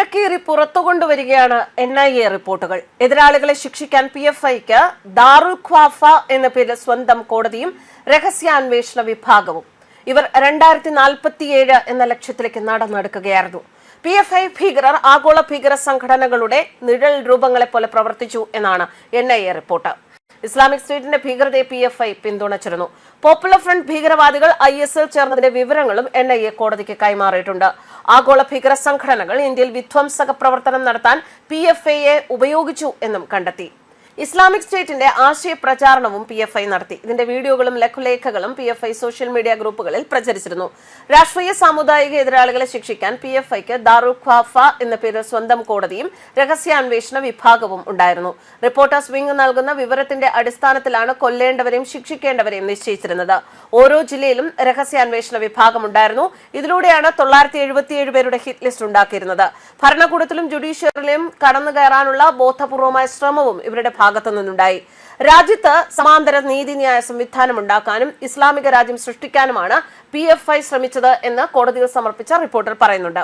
കിഴക്കേറി പുറത്തുകൊണ്ടുവരികയാണ് N I A റിപ്പോർട്ടുകൾ. എതിരാളികളെ ശിക്ഷിക്കാൻ പി എഫ് ഐക്ക് ദാറുൽ ഖ്വാഫ എന്ന പേരിൽ സ്വന്തം കോടതിയും രഹസ്യാന്വേഷണ വിഭാഗവും. ഇവർ രണ്ടായിരത്തി നാൽപ്പത്തിയേഴ് എന്ന ലക്ഷ്യത്തിലേക്ക് നടന്നെടുക്കുകയായിരുന്നു. പി എഫ് ഐ ഭീകരർ ആഗോള ഭീകര സംഘടനകളുടെ നിഴൽ രൂപങ്ങളെ പോലെ പ്രവർത്തിച്ചു എന്നാണ് N I A report. Islamic സ്റ്റേറ്റിന്റെ ഭീകരതയെ പി എഫ് ഐ പിന്തുണച്ചിരുന്നു. പോപ്പുലർ ഫ്രണ്ട് ഭീകരവാദികൾ ഐ എസ് എൽ ചേർന്നതിന്റെ വിവരങ്ങളും എൻ ഐ എ കോടതിക്ക് കൈമാറിയിട്ടുണ്ട്. ആഗോള ഭീകര സംഘടനകൾ ഇന്ത്യയിൽ വിധ്വംസക പ്രവർത്തനം നടത്താൻ പി എഫ് ഐയെ ഉപയോഗിച്ചു എന്നും കണ്ടെത്തി. ഇസ്ലാമിക് സ്റ്റേറ്റിന്റെ ആശയ പ്രചാരണവും പി എഫ് ഐ നടത്തി. ഇതിന്റെ വീഡിയോകളും ലഘുലേഖകളും P F I social media ഗ്രൂപ്പുകളിൽ പ്രചരിച്ചിരുന്നു. രാഷ്ട്രീയ സാമുദായിക എതിരാളികളെ ശിക്ഷിക്കാൻ പി എഫ് ഐക്ക് ദാറു ഖ്വാഫ എന്ന പേരിൽ സ്വന്തം കോടതിയും രഹസ്യാന്വേഷണ വിഭാഗവും ഉണ്ടായിരുന്നു. റിപ്പോർട്ടേഴ്സ് വിംഗ് നൽകുന്ന വിവരത്തിന്റെ അടിസ്ഥാനത്തിലാണ് കൊല്ലേണ്ടവരെയും ശിക്ഷിക്കേണ്ടവരെയും നിശ്ചയിച്ചിരുന്നത്. ഓരോ ജില്ലയിലും രഹസ്യാന്വേഷണ വിഭാഗം ഉണ്ടായിരുന്നു. ഇതിലൂടെയാണ് തൊള്ളായിരത്തി എഴുപത്തിയേഴ് പേരുടെ ഹിറ്റ് ലിസ്റ്റ് ഉണ്ടാക്കിയിരുന്നത്. ഭരണകൂടത്തിലും ജുഡീഷ്യറിയിലും കടന്നു കയറാനുള്ള ബോധപൂർവമായ ശ്രമവും ഇവരുടെ ഭാഗത്തു നിന്നുണ്ടായി രാജ്യത്ത് സമാന്തര നീതിന്യായ സംവിധാനം ഉണ്ടാക്കാനും ഇസ്ലാമിക രാജ്യം സൃഷ്ടിക്കാനുമാണ് പി ശ്രമിച്ചത് എന്ന് കോടതിയിൽ സമർപ്പിച്ച റിപ്പോർട്ടിൽ പറയുന്നുണ്ട്.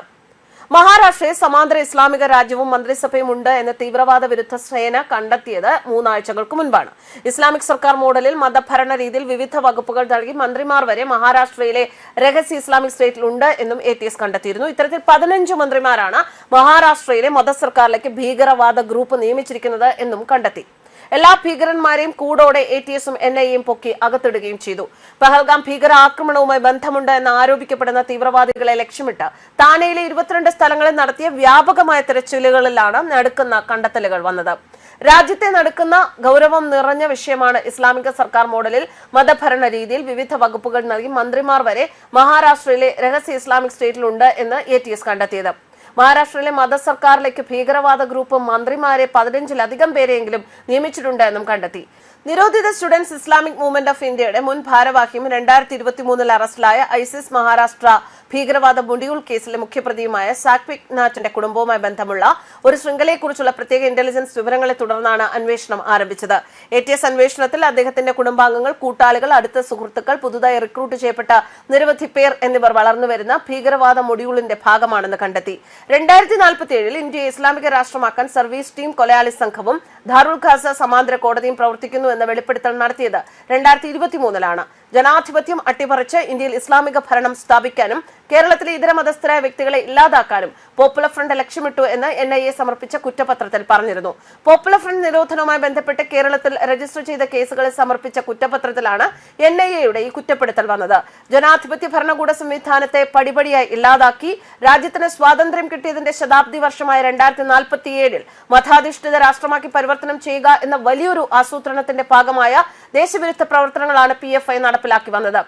മഹാരാഷ്ട്രയിൽ സമാന്തര ഇസ്ലാമിക രാജ്യവും മന്ത്രിസഭയും ഉണ്ട് എന്ന തീവ്രവാദ വിരുദ്ധ സേന കണ്ടെത്തിയത് മൂന്നാഴ്ചകൾക്ക് മുൻപാണ്. ഇസ്ലാമിക് സർക്കാർ മോഡലിൽ മതഭരണ രീതിയിൽ വിവിധ വകുപ്പുകൾ നൽകി മന്ത്രിമാർ വരെ മഹാരാഷ്ട്രയിലെ രഹസ്യ ഇസ്ലാമിക് സ്റ്റേറ്റിൽ ഉണ്ട് എന്നും എ ടി എസ് കണ്ടെത്തിയിരുന്നു. ഇത്തരത്തിൽ പതിനഞ്ച് മന്ത്രിമാരാണ് മഹാരാഷ്ട്രയിലെ മത സർക്കാരിലേക്ക് ഭീകരവാദ ഗ്രൂപ്പ് നിയമിച്ചിരിക്കുന്നത് എന്നും കണ്ടെത്തി. എല്ലാ ഭീകരന്മാരെയും കൂടോടെ എ ടി എസും എൻ ഐ എയും പൊക്കി അകത്തിടുകയും ചെയ്തു. പഹൽഗാം ഭീകര ആക്രമണവുമായി ബന്ധമുണ്ട് എന്ന് ആരോപിക്കപ്പെടുന്ന തീവ്രവാദികളെ ലക്ഷ്യമിട്ട് താനെയിലെ ഇരുപത്തിരണ്ട് സ്ഥലങ്ങളിൽ നടത്തിയ വ്യാപകമായ തെരച്ചിലുകളിലാണ് നടുക്കുന്ന കണ്ടെത്തലുകൾ വന്നത്. രാജ്യത്തെ നടക്കുന്ന ഗൗരവം നിറഞ്ഞ വിഷയമാണ് ഇസ്ലാമിക സർക്കാർ മോഡലിൽ മതഭരണ രീതിയിൽ വിവിധ വകുപ്പുകൾ നൽകി മന്ത്രിമാർ വരെ മഹാരാഷ്ട്രയിലെ രഹസ്യ ഇസ്ലാമിക് സ്റ്റേറ്റിലുണ്ട് എന്ന് എ ടി എസ് കണ്ടെത്തിയത്. മഹാരാഷ്ട്രയിലെ മത സർക്കാരിലേക്ക് ഭീകരവാദ ഗ്രൂപ്പ് മന്ത്രിമാരെ പതിനഞ്ചിലധികം പേരെയെങ്കിലും നിയമിച്ചിട്ടുണ്ട് എന്നും കണ്ടെത്തി. നിരോധിത സ്റ്റുഡൻസ് ഇസ്ലാമിക് മൂവ്മെന്റ് ഓഫ് ഇന്ത്യയുടെ മുൻ ഭാരവാഹിയും രണ്ടായിരത്തി ഇരുപത്തി മൂന്നിൽ അറസ്റ്റിലായ ഐസിസ് മഹാരാഷ്ട്ര ഭീകരവാദ മുടിയൂൾ കേസിലെ മുഖ്യപ്രതിയുമായ സാക്വിക് നാറ്റിന്റെ കുടുംബവുമായി ബന്ധമുള്ള ഒരു ശൃംഖലയെക്കുറിച്ചുള്ള പ്രത്യേക ഇന്റലിജൻസ് വിവരങ്ങളെ തുടർന്നാണ് അന്വേഷണം ആരംഭിച്ചത്. എ ടി എസ് അന്വേഷണത്തിൽ അദ്ദേഹത്തിന്റെ കുടുംബാംഗങ്ങൾ കൂട്ടാളികൾ അടുത്ത സുഹൃത്തുക്കൾ പുതുതായി റിക്രൂട്ട് ചെയ്യപ്പെട്ട നിരവധി പേർ എന്നിവർ വളർന്നുവരുന്ന ഭീകരവാദ മൊഡ്യൂളിന്റെ ഭാഗമാണെന്ന് കണ്ടെത്തി. രണ്ടായിരത്തി നാൽപ്പത്തി ഏഴിൽ ഇന്ത്യയെ ഇസ്ലാമിക രാഷ്ട്രമാക്കാൻ സർവീസ് ടീം കൊലയാളി സംഘവും ധാറുൽ ഖാസ സമാന്തര കോടതിയും പ്രവർത്തിക്കുന്നു എന്ന വെളിപ്പെടുത്തൽ നടത്തിയത് രണ്ടായിരത്തി ഇരുപത്തിമൂന്നിലാണ്. ജനാധിപത്യം അട്ടിമറിച്ച് ഇന്ത്യയിൽ ഇസ്ലാമിക ഭരണം സ്ഥാപിക്കാനും കേരളത്തിലെ ഇതര മതസ്ഥരായ വ്യക്തികളെ ഇല്ലാതാക്കാനും പോപ്പുലർ ഫ്രണ്ട് ലക്ഷ്യമിട്ടു എന്ന് എൻ ഐ എ സമർപ്പിച്ച കുറ്റപത്രത്തിൽ പറഞ്ഞിരുന്നു. പോപ്പുലർ ഫ്രണ്ട് നിരോധനവുമായി ബന്ധപ്പെട്ട് കേരളത്തിൽ രജിസ്റ്റർ ചെയ്ത കേസുകളിൽ സമർപ്പിച്ച കുറ്റപത്രത്തിലാണ് എൻ ഐ എയുടെ ഈ കുറ്റപ്പെടുത്തൽ വന്നത്. ജനാധിപത്യ ഭരണകൂട സംവിധാനത്തെ പടിപടിയായി ഇല്ലാതാക്കി രാജ്യത്തിന് സ്വാതന്ത്ര്യം കിട്ടിയതിന്റെ ശതാബ്ദി വർഷമായ രണ്ടായിരത്തി നാൽപ്പത്തിയേഴിൽ മതാധിഷ്ഠിത രാഷ്ട്രമാക്കി പരിവർത്തനം ചെയ്യുക എന്ന വലിയൊരു ആസൂത്രണത്തിന്റെ ഭാഗമായ ദേശവിരുദ്ധ പ്രവർത്തനങ്ങളാണ് പി എഫ് ഐ നടപ്പിലാക്കി വന്നത്.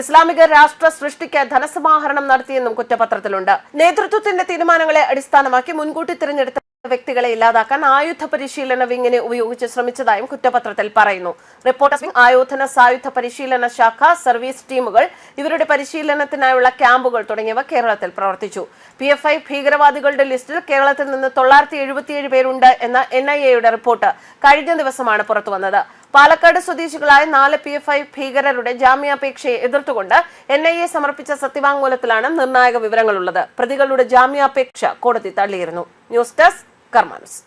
ഇസ്ലാമിക രാഷ്ട്ര സൃഷ്ടിക്ക് ധനസമാഹരണം നടത്തിയെന്നും കുറ്റപത്രത്തിലുണ്ട്. നേതൃത്വത്തിന്റെ തീരുമാനങ്ങളെ അടിസ്ഥാനമാക്കി മുൻകൂട്ടി തിരഞ്ഞെടുത്ത വ്യക്തികളെ ഇല്ലാതാക്കാൻ ആയുധ പരിശീലന വിങ്ങിനെ ഉപയോഗിച്ച് ശ്രമിച്ചതായും കുറ്റപത്രത്തിൽ പറയുന്നു. റിപ്പോർട്ടർ വിംഗ് ആയോധന സായുധ പരിശീലന ശാഖ സർവീസ് ടീമുകൾ ഇവരുടെ പരിശീലനത്തിനായുള്ള ക്യാമ്പുകൾ തുടങ്ങിയവ കേരളത്തിൽ പ്രവർത്തിച്ചു. പി എഫ് ഐ ഭീകരവാദികളുടെ ലിസ്റ്റിൽ കേരളത്തിൽ നിന്ന് തൊള്ളായിരത്തി എഴുപത്തിയേഴ് പേരുണ്ട് എന്ന എൻ ഐ എയുടെ റിപ്പോർട്ട് കഴിഞ്ഞ ദിവസമാണ് പുറത്തുവന്നത്. പാലക്കാട് സ്വദേശികളായ നാല് പി എഫ് ഐ ഭീകരരുടെ ജാമ്യാപേക്ഷയെ എതിർത്തുകൊണ്ട് എൻ ഐ എ സമർപ്പിച്ച സത്യവാങ്മൂലത്തിലാണ് നിർണായക വിവരങ്ങളുള്ളത്. പ്രതികളുടെ ജാമ്യാപേക്ഷ കോടതി തള്ളിയിരുന്നു. News desk കർമാനസ്.